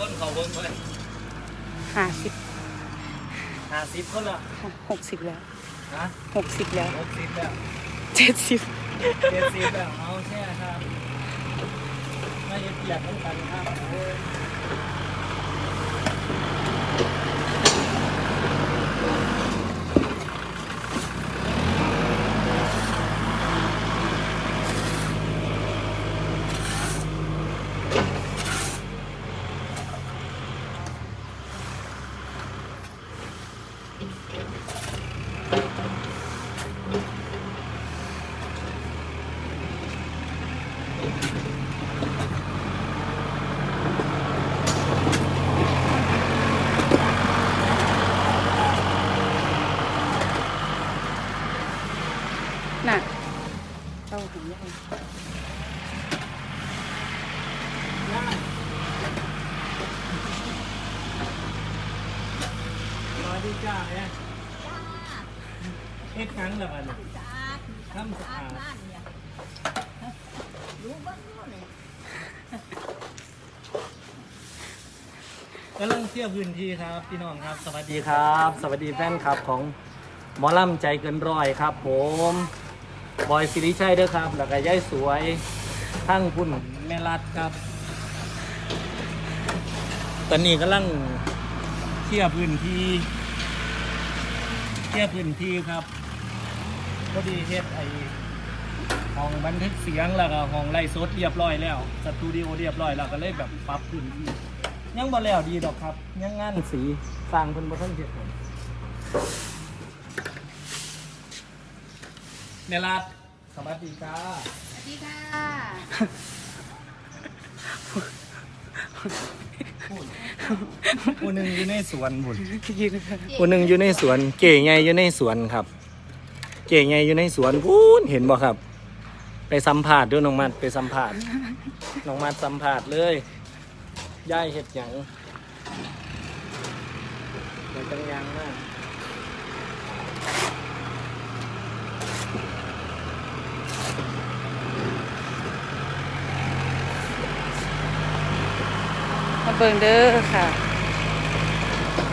คนเขาเบิ่งเลยห้าสิบห้าสิบคนละหกสิบแล้วนะหกสิบแล้วหกสิบแล้วเจ็ดสิบเจ็ดสิบแล้วเอาแช่ครับไม่เปียกต้องกันครับ informative. ทำสะอาดบ้านเนี่ยรู้บ้างเลยกำลังเที่ยวพื้นที่ครับพี่น้องครับ สวัสดีครับ สวัสดีแฟนคลับของหมอลำใจเกินร้อยครับ ผมบอยสิริชัยเด้อครับ แล้วก็ย่ายสวยทั้งคุณแม่รัดครับ ตอนนี้กำลังเที่ยวพื้นที่เที่ยวพื้นที่ครับ พอดีเฮ็ดไอห้องบันทึกเสียงแล้วก็ห้องไล่สดเรียบร้อยแล้วสตูดิโอเรียบร้อยแล้วก็เลยแบบปรับพื้นที่ยังบ่แล้วดีดอกครับ ยังงานสีสร้างเพิ่นบ่ทันเสร็จผมเนรัตสวัสดีจ้าสวัสดีค่ะผู้หนึงอยู่ในสวนบุญยืนค่ะผู้หนึงอยู่ในสวน เก๋ไงอยู่ในสวนครับ เก๋ไงอยู่ในสวนพูนเห็นบ่ครับ ไปสัมภาษณ์ด้วยน้องมัดไปสัมภาษณ์น้องมัดสัมภาษณ์เลยย่ายเห็ดหยังมันจังยังมากมาเบิ่งเด้อค่ะ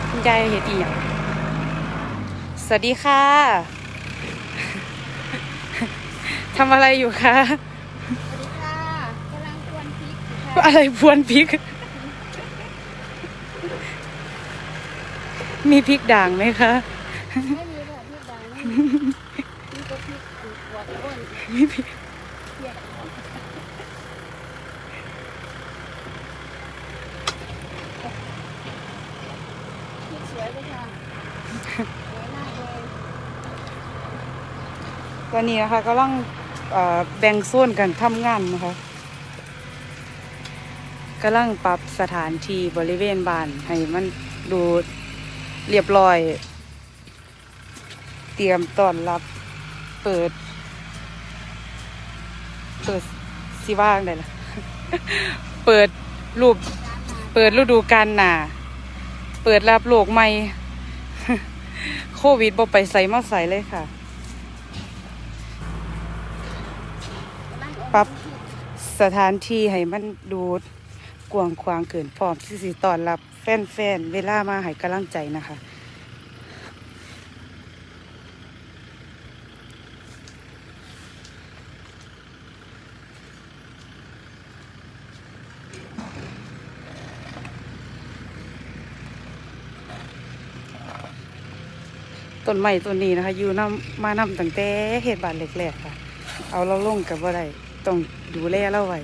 คุณยายเฮ็ดอีหยังสวัสดีค่ะ ทำอะไรอยู่คะ สวัสดีค่ะกำลังกวนพริกอยู่ค่ะอะไรพวนพริก มีพริกด่างไหมคะ ไม่มีค่ะพริกดังไม่มีมีก็พริกอันหัวต้นมีพริกเพียกพริกสวยเลยค่ะสวยมากเลย ตอนนี้นะคะกำลังเอ่อ แบ่งโซนกันทำงานนะคะกำลังปรับสถานที่บริเวณบ้านให้มันดูเรียบร้อย เตรียมต้อนรับเปิด เปิดสิว่างได้ละเปิดรูป เปิดฤดูกาลหนาเปิดรับโลกใหม่ โควิดบ่ไปใส่มาใส่เลยค่ะ ปรับสถานที่ให้มันดูกว้างขวางเกินพร้อมที่สิต้อนรับแฟนๆเวลามาให้กำลังใจนะคะต้นไม้ต้นนี้นะคะอยู่น้ำมาน้ำตั้งแต่เหตุบาทเล็กๆค่ะ เอาเราลงกับว่าไร ต้องดูแลเราไว้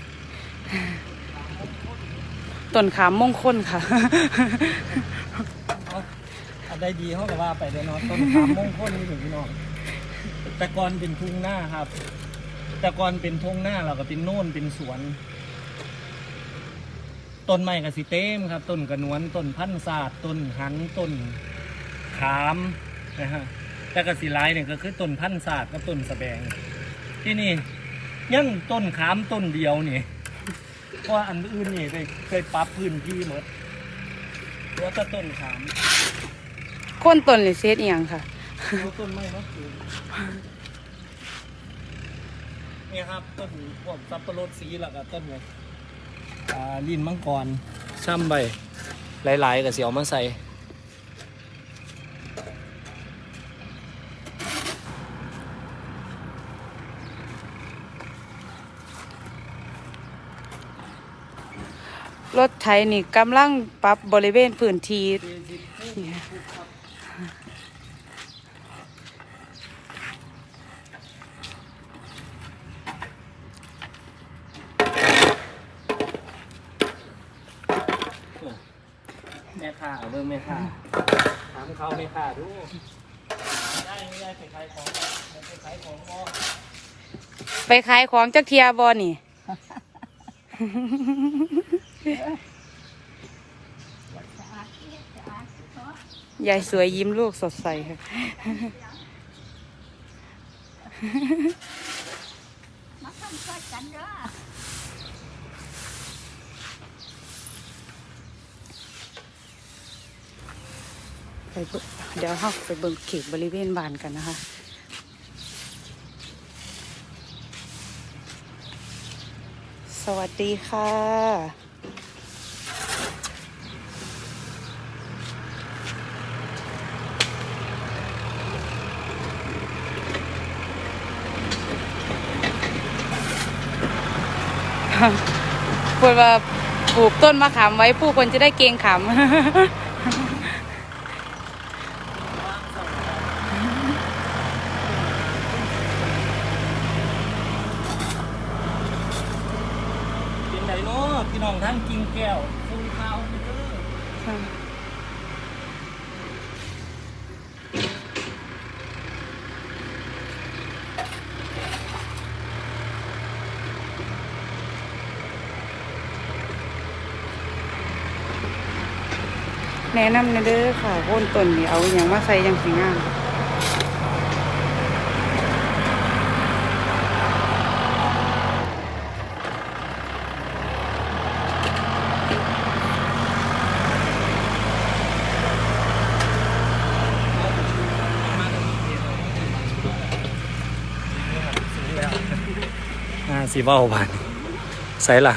ต้นขามมงคลค่ะเอาอันใดดีเขาก็ว่าไปเลยเนาะต้นขามมงคลนี่ถึงพี่น้องแต่ก่อนเป็นทุ่งหน้าครับ แต่ก่อนเป็นทุ่งหน้าเราก็เป็นโน่นเป็นสวนต้นไม้กับสิเต็มครับ ต้นกระนวนต้นพันธุ์ศาสตร์ต้นหันต้นขามนะฮะแต่กระสีลายเนี่ยก็คือต้นพันธุศาสตร์กับต้นสะแบงที่นี่ ยังต้นขามต้นเดียวนี่เพราะว่าอันอื่นนี่ได้เคยปรับพื้นที่หมดเหลือแต่ต้นขามโคนต้นเลยเซตเอียงค่ะ เอาต้นไม้มาปลูกเนี่ยครับต้นพวกสับปะรดสีแล้วก็ต้นเนี่ยอ่าลิ้นมังกรช่ำใบหลายๆก็สิเอามาใส่ รถไถนี่กำลังปรับบริเวณพื้นที่แม่ค่าเบิ่งแม่ค่าถามเขาแม่ค่าดูได้ไม่ได้ไปขายของไปขายของบ่ไปขายของจักเทียบอนี่ ยายสวยยิ้มลูกสดใสค่ะ มาทำช่วยกันเด้อไปเดี๋ยวเราไปเบิ่งเขตบริเวณบ้านกันนะคะ สวัสดีค่ะ พูดว่าปลูกต้นมะขามไว้ผู้คนจะได้เกงขำ เป็นไดโนาะพี่น้องทั้งกิงแก้วฟูข้าวเด้อ แนะนำนะเด้อค่ะโคนต้นนี่เอาอย่างมาใส่ยังสีงามอ่าสีเบ้าบานใส่ล่ะ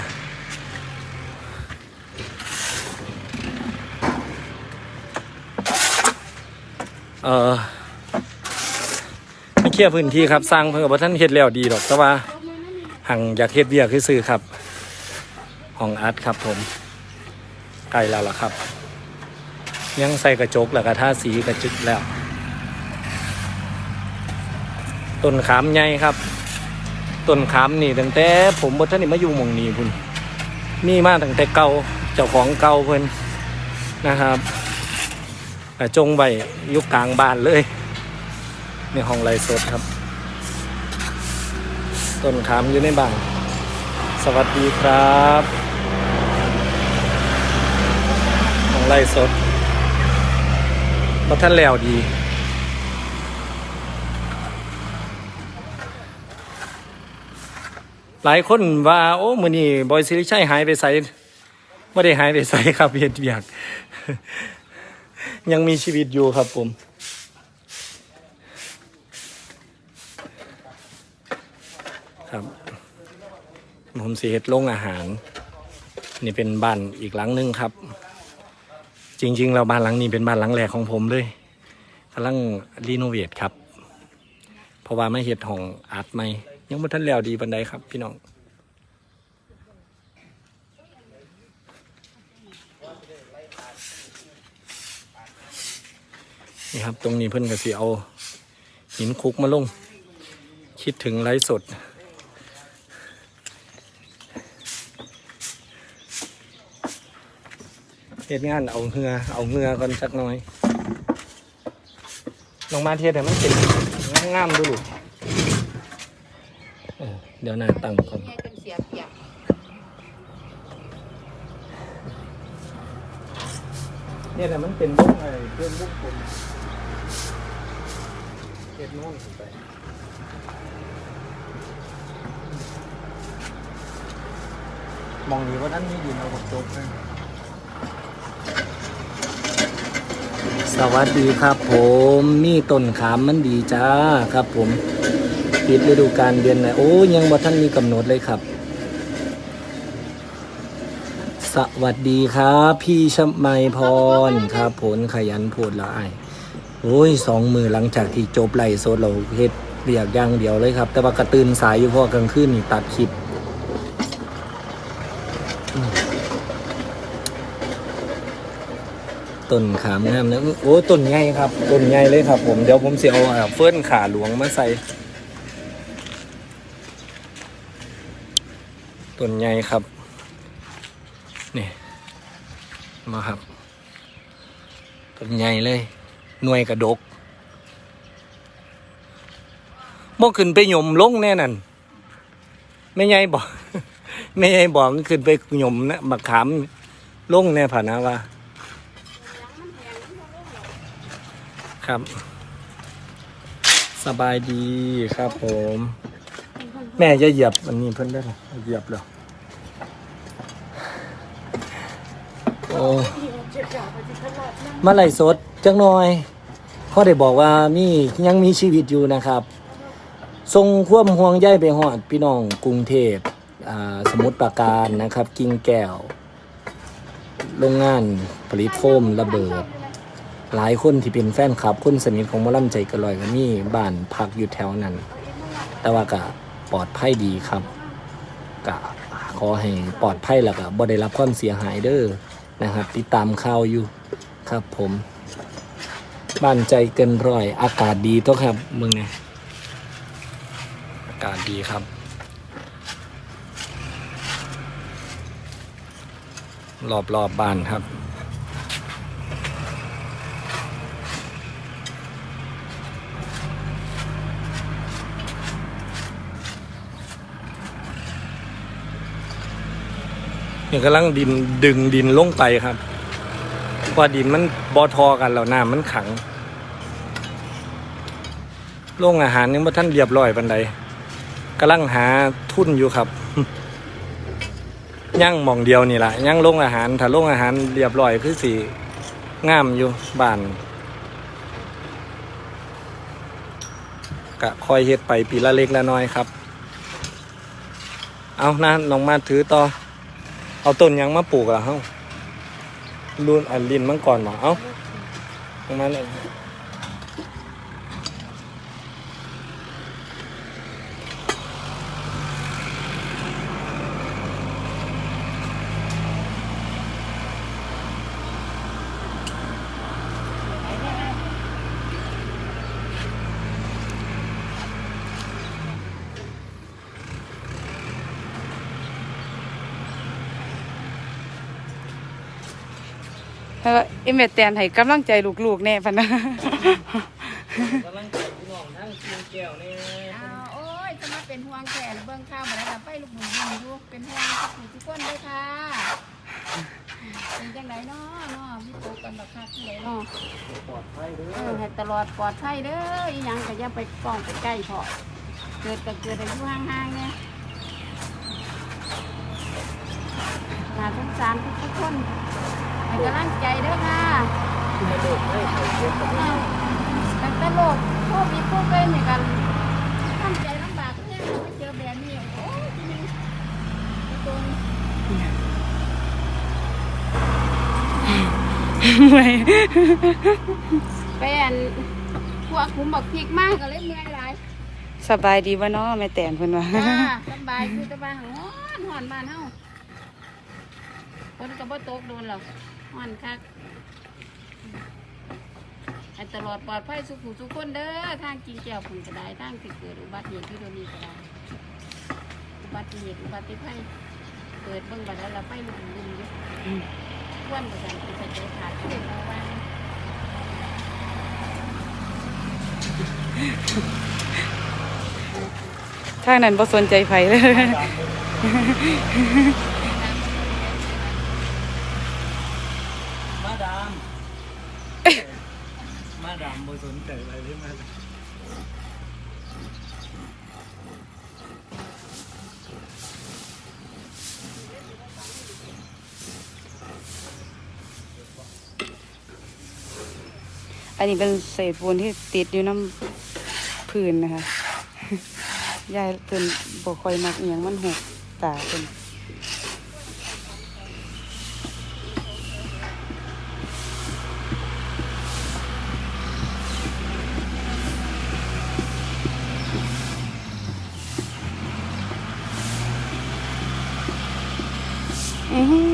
เออไม่เคลียร์พื้นที่ครับสร้างเพิ่งกับว่าท่านเฮ็ดแล้วดีดอกแต่ว่าหังอยากเฮ็ดเบียกคือซื้อครับห้องอาร์ตครับผมใกล้แล้วล่ะครับ ยังใส่กระจกแล้วก็ท่าสีกระจุกแล้วต้นขามใหญ่ครับต้นขามนี่ตั้งแต่ผมบท่านนี่มาอยู่หมองนี้พุ่นมีมาตั้งแต่เก่าเจ้าของเก่าเพิ่นนะครับ อะจงไว้ยุคกลางบ้านเลยในห้องไรสดครับ ต้นขามอยู่ในบ้าน สวัสดีครับห้องไรสดเพราะท่านแล้วดีหลายคนว่า โอ้มือนี่บอยซิริชัยหายไปใส่ไม่ได้หายไปใส่ครับเพียรเบียก ยังมีชีวิตอยู่ครับผม ครับ ผมสีเฮ็ดโรงอาหาร นี่เป็นบ้านอีกหลังหนึงครับ จริงๆแล้วบ้านหลังนี้เป็นบ้านหลังแรกของผมเลยกำลังรีโนเวทครับ เพราะว่าไม่เฮ็ดห้องอาร์ตใหม่ยังไม่ทันแล้วดีบันไดครับ พี่น้อง นี่ครับ ตรงนี้เพิ่นก็สิเอาหินคุกมาลง คิดถึงไลฟ์สดเฮ็ดงานเอาเหงือเอาเหงือก่อนสักหน่อย ลงมาเทียดแต่มันเป็นงามๆดูลูกเออเดี๋ยวนาตั้งก่อนแยกกันเนี่ยแต่มันเป็นบุกอะไรเพื่อนบุกผม เก็ดโน่นขึ้นไปมองนี้ว่าท่านมีดินเอาบกจบนะสวัสดีครับผมนี่ต้นขามมันดีจ้าครับผมปิดฤดูกาลเดือนไหนโอ้ยังบ่ท่านมีกำหนดเลยครับ สวัสดีครับ พี่ชมัยพรครับผลขยันพูดละไอ โอ้ยสองมือหลังจากที่จบไล่โซดเราเฮ็ดเรียกอย่างเดียวเลยครับ แต่ว่ากระตื่นสายอยู่เพราะกลางคืนนี่ตัดคลิปต้นขามงามนะโอ้ต้นใหญ่ครับต้นใหญ่เลยครับ ผมเดี๋ยวผมเสียเอาเฟิ่นขาหลวงมาใส่ต้นใหญ่ครับนี่มาครับต้นใหญ่เลย หน่วยกระดกบ่ขึ้นไปหย่มลงแน่นั่นไม่ใหญ่บอกไม่ใหญ่บอกขึ้นไปหย่มนะบักขามลงแน่ผ่านะว่า ครับ สบายดีครับผม แม่จะเหยียบอันนี้เพิ่นได้หรอเหยียบเลยโอ้มาไหลสดจังหน่อย พ่อได้บอกว่ามียังมีชีวิตอยู่นะครับ ทรงความห่วงใยไปหอดพี่น้องกรุงเทพสมุทรปราการนะครับ กิ่งแก้ว โรงงานผลิตโฟมระเบิด หลายคนที่เป็นแฟนคลับคนสนิทของมอลำใจกระลอยก็มีบ้านพักอยู่แถวนั้น แต่ว่าก็ปลอดภัยดีครับก็ขอให้ปลอดภัยแล้วก็บ่ได้รับความเสียหายเด้อนะครับ ติดตามข่าวอยู่ครับผม บ้านใจเกินร้อย อากาศดีตัวครับมึงเนี่ยอากาศดีครับ รอบรอบบ้านครับ นี่กำลังดินดึงดินลงไปครับ พราดินมันบอทอกันแล้วน้ำมันขังโรงอาหารยังบ่ท่านเรียบร้อยปันใดกำลังหาทุนอยู่ครับย่างหมองเดียวนี่แหละย่างโรงอาหาร ถ้าโรงอาหารเรียบร้อยคือสีงามอยู่บ้านกะคอยเฮ็ดไปปีละเล็กละน้อยครับ เอานะน้องมาถือต่อ เอาต้นยังมาปลูกอะเฮา รุ่นอันลินมังก่อนมาเอาลงมา แล้วก็เอ็มเมแตนให้กำลังใจลูกๆแน่พันนะกำลังใจพี่น้องทั้งเชียงแก้วนี่อ้าวโอ้ยจะมาเป็นห่วงแขนเบิ่งข้าวมาแล้วกับไปลูกหมูยิงอยู่เป็นห่วงทุกผู้ทุกคนด้วยค่ะเป็นจังไดเนาะเนาะพี่โตกันบักคักที่ไหนเนาะปลอดภัยเด้เอออให้ตลอดปลอดภัยเด้ออีหยังก็อย่าไปกล้องไปใกล้พอเกิดก็เกิดอายุห่างๆเนี่ยน่าสงสารทุกๆคน ให้กำลังใจเด้อค่ะให้ลูกให้ใครเก็บกับอ้าวแต่ตลกโควิดพวกเล่นกันทำใจลำบากเนี่ยเราไปเจอแบบนี้โอ้ยทีนี้ตรงไม่เป็นพวกขุมบักพริกมากก็เลยเมื่อยหลายสบายดีวะเนาะแม่แตนเพิ่นว่าจ้าสบายคือสบายหอนหอนบ้านเฮาคนก็บ่ตกโดนหรอก หอนคักให้ตลอดปลอดภัยสุขุสุขคนเด้อทางกินแก้วผลก็ได้ทางที่เกิดอุบัติเหตุที่โดนนี้ก็ได้อุบัติเหตุอุบัติภัยเกิดเบิ่งบัดแล้วเราไปลุมลุมอยู่อืมวันประกันเป็นใจขาดเด็กเอาไว้ทางนั้นบ่สนใจไผเลย มาดาม มาดามบ่สนใจอะไรเลยมาดาม อั นนี้เป็นเศษปูนที่ติดอยู่น้ำพื้นนะคะ ยายเป็นบ่ค่อยมักเอียงมันหกตาเป็น อื้อหือ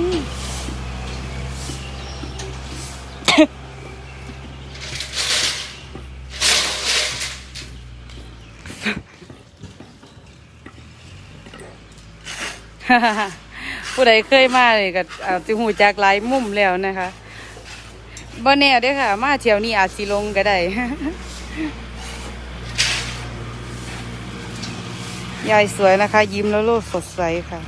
ผู้ใดเคยมาเลยก็อาจจะหูจากหลายมุมแล้วนะคะบ่แน่เด้อค่ะ มาเที่ยวนี้อาจสิลงก็ได้ยายสวยนะคะ ยิ้มแล้วโลกสดใสค่ะ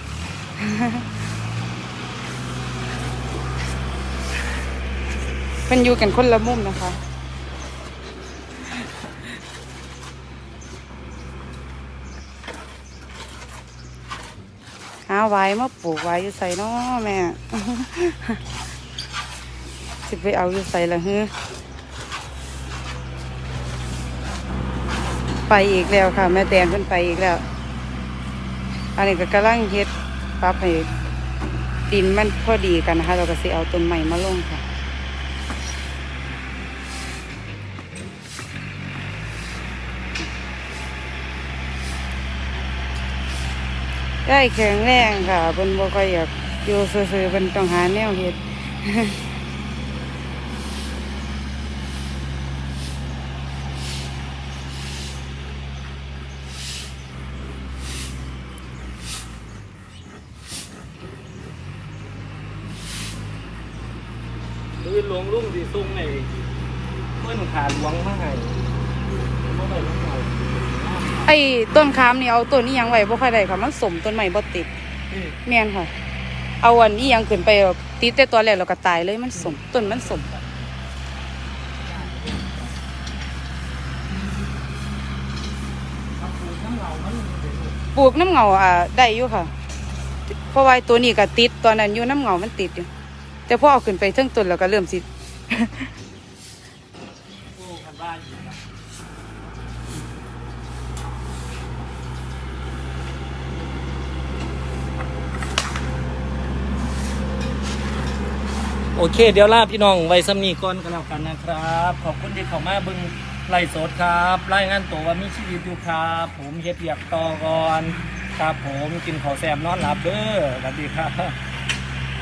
เพิ่นอยู่กันคนละมุมนะคะาไว้มาปลูกไว้อยู่ใส่น้อแม่ สิไปเอาอยู่ใส่ละฮือไปอีกแล้วค่ะ แม่แตงเพิ่นไปอีกแล้ว อันนี้ก็กำลังเฮ็ดปรับให้ดินมันพอดีกันนะคะ เราก็สิเอาต้นใหม่มาลงค่ะ ได้แข็งแรงค่ะเพิ่นบ่ค่อยอยากอยู่ซื่อๆเพิ่นต้องหาแนวเฮ็ดคือหลวงลุงสีซุ่งในเพื่อนขาหลวงมาให้บ่ได้มาให้ ไอ้ต้นขามนี่เอาต้นนี้ยังไว้บ่ค่อยได้ค่ะมันสมต้นใหม่บ่ติดนี่แม่นค่ะ เอาอันนี้ยังขึ้นไปแบบติดแต่ตัวแรกแล้วก็ตายเลยมันสมต้นมันสมน้ำเหงามันปลูกน้ำเหงาอ่าได้อยู่ค่ะ เพราะว่าตัวนี้ก็ติดตอนนั้นอยู่น้ำเหงามันติดอยู่แต่พอเอาขึ้นไปเทั้งต้นแล้วก็เริ่มสิ โอ้คันบ้านอยู่นะ โอเค เดี๋ยวลาพี่น้องไว้ซ้ำนี้ก่อนก็แล้วกันนะครับ ขอบคุณที่เข้ามาบึงไล่สดครับรายงานตัวว่ามีชีวิตอยู่ครับ ผมเฮ็ดเบียกต่อก่อนครับผมกินข้าวแซมนอนหลับเด้อสวัสดีครับ